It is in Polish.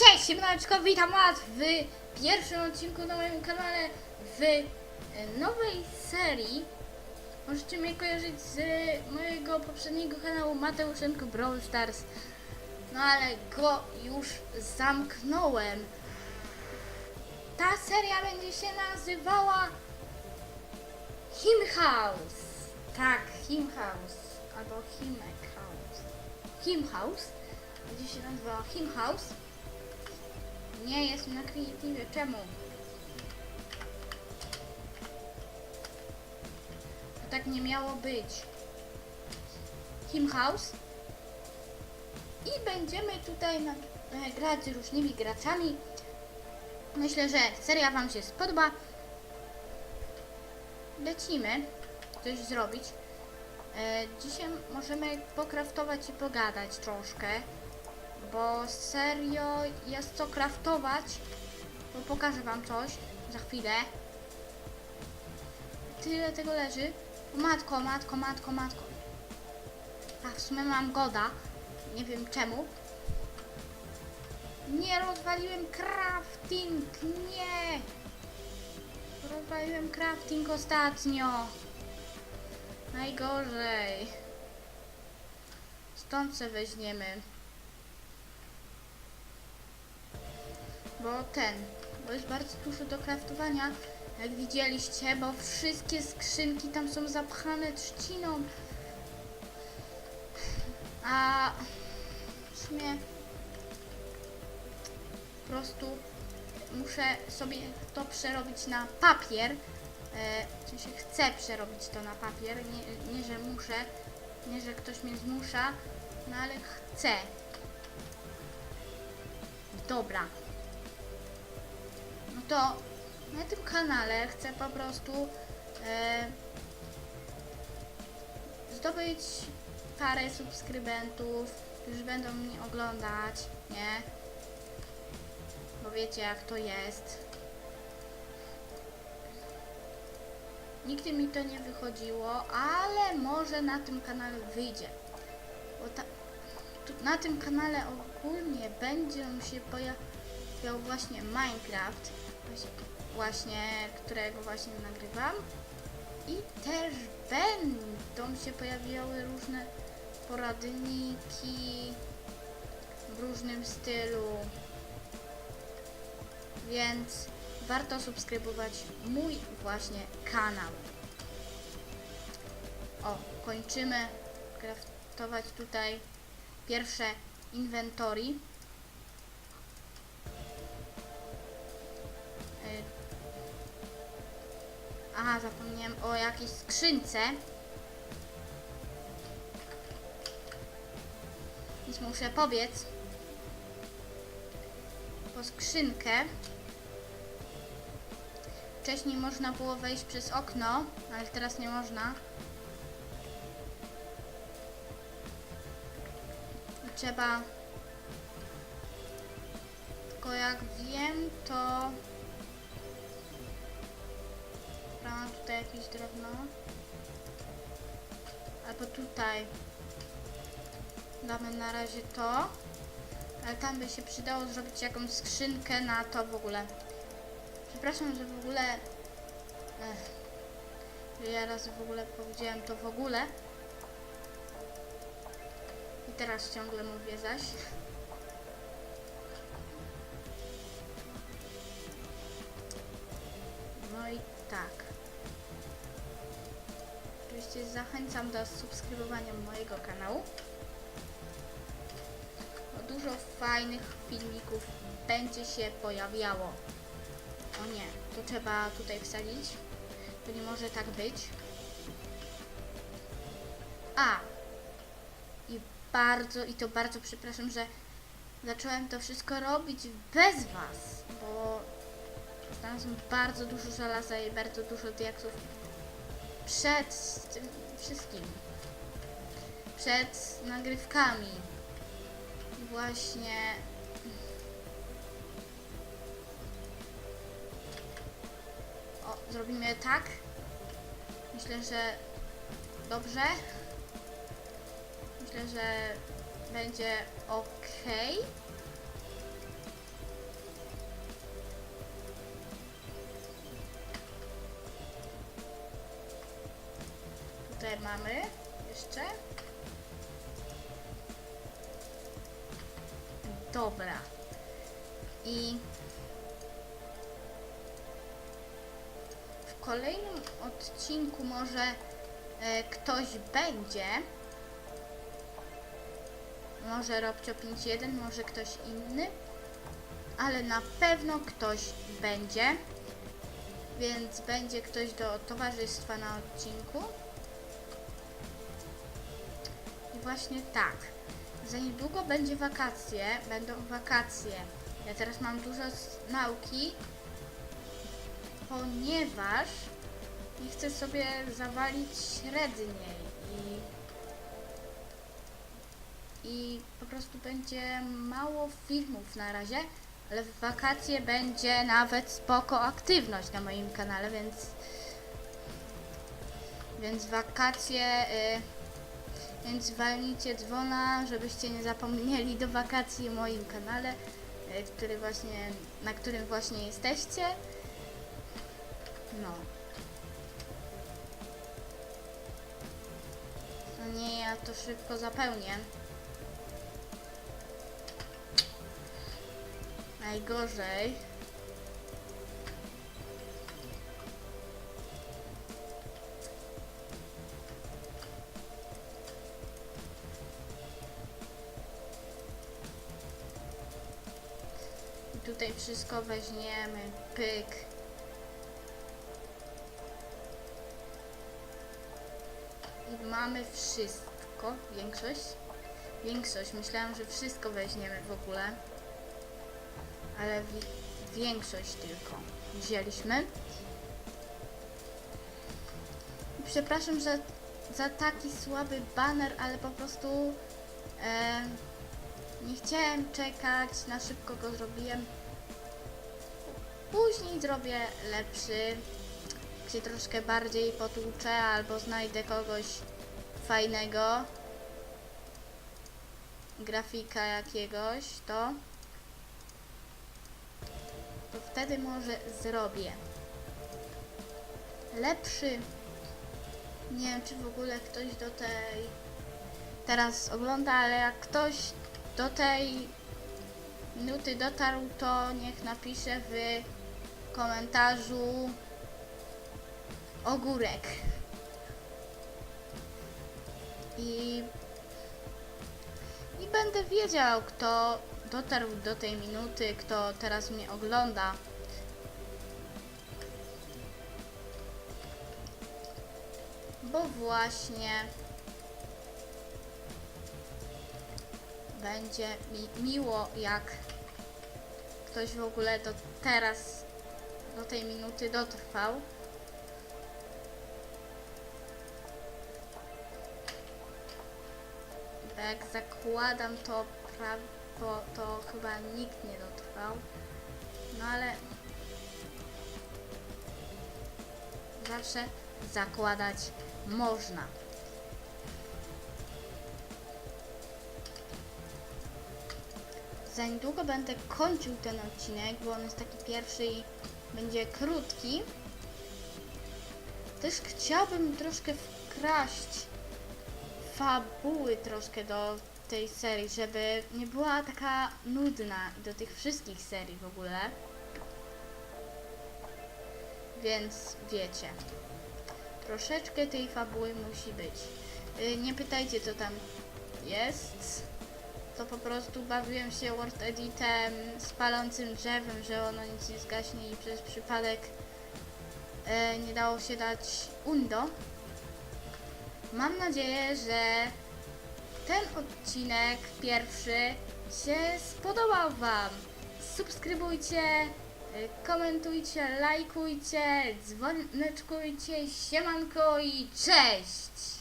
Cześć, siemaneczko, witam was w pierwszym odcinku na moim kanale w e, nowej serii. Możecie mnie kojarzyć z mojego poprzedniego kanału Mateuszenko Brawl Stars. No ale go już zamknąłem. Ta seria będzie się nazywała Him House. Tak, Him House. Albo Himek House. Him House. Będzie się nazywała Him House. Nie jest na kreatywie. Czemu? To tak nie miało być. Him House. I będziemy tutaj na, e, grać z różnymi graczami. Myślę, że seria Wam się spodoba. Lecimy coś zrobić. E, dzisiaj możemy pokraftować i pogadać troszkę. Bo serio jest co kraftować. Bo pokażę wam coś za chwilę. Tyle tego leży. O, matko, matko, matko, matko. A w sumie mam goda. Nie wiem czemu. Nie rozwaliłem crafting. Nie. Rozwaliłem crafting ostatnio. Najgorzej. Stąd se weźmiemy. Bo ten, bo jest bardzo dużo do kraftowania, jak widzieliście, bo wszystkie skrzynki tam są zapchane trzciną. A w sumie po prostu muszę sobie to przerobić na papier. E, chcę przerobić to na papier, nie, nie że muszę, nie że ktoś mnie zmusza, no ale chcę. Dobra. No to na tym kanale chcę po prostu e, zdobyć parę subskrybentów, którzy będą mnie oglądać, nie? Bo wiecie jak to jest. Nigdy mi to nie wychodziło, ale może na tym kanale wyjdzie. Ta, tu, na tym kanale ogólnie będzie się pojawiał właśnie Minecraft, właśnie- którego właśnie nagrywam. I też będą się pojawiały różne poradniki w różnym stylu. Więc warto subskrybować mój właśnie kanał. O, kończymy kraftować tutaj pierwsze inventory. Aha, zapomniałem o jakiejś skrzynce. Więc muszę pobiec po skrzynkę. Wcześniej można było wejść przez okno, ale teraz nie można. Trzeba. Tylko jak wiem, to. Mam tutaj jakieś drewno. Albo tutaj. Damy na razie to. Ale tam by się przydało zrobić jakąś skrzynkę na to w ogóle. Przepraszam, że w ogóle. Ech, ja raz w ogóle powiedziałem to w ogóle. I teraz ciągle mówię zaś. No i tak. Zachęcam do subskrybowania mojego kanału. Bo dużo fajnych filmików będzie się pojawiało. O nie, to trzeba tutaj wsadzić. To nie może tak być. A! I bardzo, i to bardzo przepraszam, że zacząłem to wszystko robić bez Was, bo znalazłem bardzo dużo żelaza i bardzo dużo diaksów przed tym wszystkim. Przed nagrywkami. Właśnie zrobimy tak. Myślę, że dobrze. Myślę, że będzie ok. Mamy jeszcze. Dobra. I w kolejnym odcinku może e, ktoś będzie. Może Robcio 51, może ktoś inny. Ale na pewno ktoś będzie. Więc będzie ktoś do towarzystwa na odcinku. Właśnie tak. Za niedługo będzie wakacje, będą wakacje. Ja teraz mam dużo nauki, ponieważ nie chcę sobie zawalić średniej i, i po prostu będzie mało filmów na razie, ale w wakacje będzie nawet spoko aktywność na moim kanale, więc więc wakacje y, więc walnijcie dzwona, żebyście nie zapomnieli do wakacji o moim kanale, y, który właśnie, na którym właśnie jesteście. No. No nie, ja to szybko zapełnię. Najgorzej. Tutaj wszystko weźmiemy. Pyk. I mamy wszystko. Większość. Większość. Myślałam, że wszystko weźmiemy w ogóle. Ale wi- większość tylko wzięliśmy. Przepraszam za, za taki słaby banner, ale po prostu e, nie chciałem czekać, na szybko go zrobiłem. Później zrobię lepszy, gdzie troszkę bardziej potłuczę albo znajdę kogoś fajnego, grafika jakiegoś, to to wtedy może zrobię lepszy. Nie wiem, czy w ogóle ktoś do tej teraz ogląda, ale jak ktoś do tej minuty dotarł, to niech napisze w komentarzu ogórek. I, I będę wiedział, kto dotarł do tej minuty, kto teraz mnie ogląda. Bo właśnie będzie mi miło, jak ktoś w ogóle do teraz, do tej minuty dotrwał. Bo jak zakładam, to prawo, to chyba nikt nie dotrwał. No ale zawsze zakładać można. Za niedługo będę kończył ten odcinek, bo on jest taki pierwszy i będzie krótki. Też chciałbym troszkę wkraść fabuły troszkę do tej serii, żeby nie była taka nudna do tych wszystkich serii w ogóle. Więc wiecie, troszeczkę tej fabuły musi być. Y, Nie pytajcie co tam jest. To po prostu bawiłem się Word Editem z palącym drzewem, że ono nic nie zgaśnie i przez przypadek e, nie dało się dać undo. Mam nadzieję, że ten odcinek pierwszy się spodobał Wam. Subskrybujcie, y, komentujcie, lajkujcie, dzwoneczkujcie, siemanko i cześć!